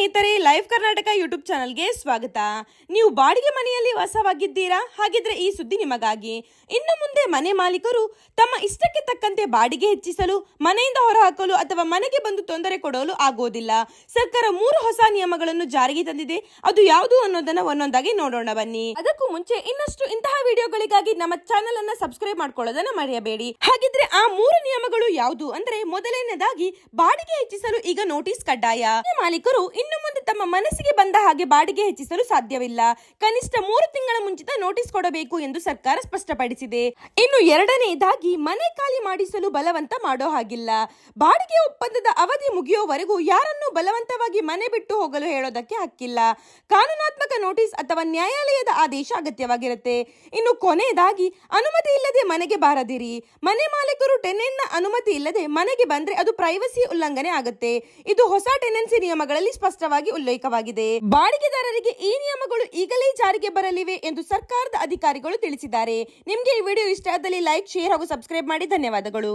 ಸ್ನೇಹಿತರೆ live Karnataka YouTube ಚಾನಲ್ಗೆ ಸ್ವಾಗತ. ನೀವು ಬಾಡಿಗೆ ಮನೆಯಲ್ಲಿ ವಾಸವಾಗಿದ್ದೀರಾ? ಹಾಗಿದ್ರೆ ಈ ಸುದ್ದಿ ನಿಮಗಾಗಿ. ಇನ್ನು ಮುಂದೆ ಮನೆ ಮಾಲೀಕರು ತಮ್ಮ ಇಷ್ಟಕ್ಕೆ ತಕ್ಕಂತೆ ಬಾಡಿಗೆ ಹೆಚ್ಚಿಸಲು, ಮನೆಯಿಂದ ಹೊರಹಾಕಲು ಅಥವಾ ಮನೆಗೆ ಬಂದು ತೊಂದರೆ ಕೊಡಲು ಆಗೋದಿಲ್ಲ. ಸರ್ಕಾರ ಮೂರು ಹೊಸ ನಿಯಮಗಳನ್ನು ಜಾರಿಗೆ ತಂದಿದೆ. ಅದು ಯಾವುದು ಅನ್ನೋದನ್ನ ಒಂದೊಂದಾಗಿ ನೋಡೋಣ ಬನ್ನಿ. ಅದಕ್ಕೂ ಮುಂಚೆ ಇನ್ನಷ್ಟು ಇಂತಹ ವಿಡಿಯೋಗಳಿಗಾಗಿ ನಮ್ಮ ಚಾನೆಲ್ ಅನ್ನ ಸಬ್ಸ್ಕ್ರೈಬ್ ಮಾಡ್ಕೊಳ್ಳೋದನ್ನ ಮರೆಯಬೇಡಿ. ಹಾಗಿದ್ರೆ ಆ ಮೂರು ನಿಯಮಗಳು ಯಾವುದು? ಅಂದ್ರೆ ಮೊದಲನೇದಾಗಿ ಬಾಡಿಗೆ ಹೆಚ್ಚಿಸಲು ಈಗ ನೋಟಿಸ್ ಕಡ್ಡಾಯ. ಮಾಲೀಕರು ಇನ್ನು ಮುಂದೆ ತಮ್ಮ ಮನಸ್ಸಿಗೆ ಬಂದ ಹಾಗೆ ಬಾಡಿಗೆ ಹೆಚ್ಚಿಸಲು ಸಾಧ್ಯವಿಲ್ಲ. ಕನಿಷ್ಠ ಮೂರು ತಿಂಗಳ ಮುಂಚಿತ ನೋಟಿಸ್ ಕೊಡಬೇಕು ಎಂದು ಸರ್ಕಾರ ಸ್ಪಷ್ಟಪಡಿಸಿದೆ. ಇನ್ನು ಎರಡನೆಯದಾಗಿ ಮನೆ ಖಾಲಿ ಮಾಡಿಸಲು ಬಲವಂತ ಮಾಡೋ ಹಾಗಿಲ್ಲ. ಬಾಡಿಗೆ ಒಪ್ಪಂದದ ಅವಧಿ ಮುಗಿಯುವವರೆಗೂ ಯಾರನ್ನೂ ಬಲವಂತವಾಗಿ ಮನೆ ಬಿಟ್ಟು ಹೋಗಲು ಹೇಳೋದಕ್ಕೆ ಹಕ್ಕಿಲ್ಲ. ಕಾನೂನಾತ್ಮಕ ನೋಟಿಸ್ ಅಥವಾ ನ್ಯಾಯಾಲಯದ ಆದೇಶ ಅಗತ್ಯವಾಗಿರುತ್ತೆ. ಇನ್ನು ಕೊನೆಯದಾಗಿ, ಅನುಮತಿ ಇಲ್ಲದೆ ಮನೆಗೆ ಬಾರದಿರಿ. ಮನೆ ಮಾಲೀಕರು ಟೆನೆಂಟ್ನ ಅನುಮತಿ ಇಲ್ಲದೆ ಮನೆಗೆ ಬಂದ್ರೆ ಅದು ಪ್ರೈವಸಿ ಉಲ್ಲಂಘನೆ ಆಗುತ್ತೆ. ಇದು ಹೊಸ ಟೆನೆನ್ಸಿ ನಿಯಮಗಳಲ್ಲಿ ಸ್ಪಷ್ಟವಾಗಿ ಉಲ್ಲೇಖವಾಗಿದೆ. ಬಾಡಿಗೆದಾರರಿಗೆ ಈ ನಿಯಮಗಳು ಈಗಲೇ ಜಾರಿಗೆ ಬರಲಿವೆ ಎಂದು ಸರ್ಕಾರದ ಅಧಿಕಾರಿಗಳು ತಿಳಿಸಿದ್ದಾರೆ. ನಿಮಗೆ ಈ ವಿಡಿಯೋ ಇಷ್ಟ ಆದಲ್ಲಿ ಲೈಕ್, ಶೇರ್ ಹಾಗೂ ಸಬ್ಸ್ಕ್ರೈಬ್ ಮಾಡಿ ಧನ್ಯವಾದಗಳು.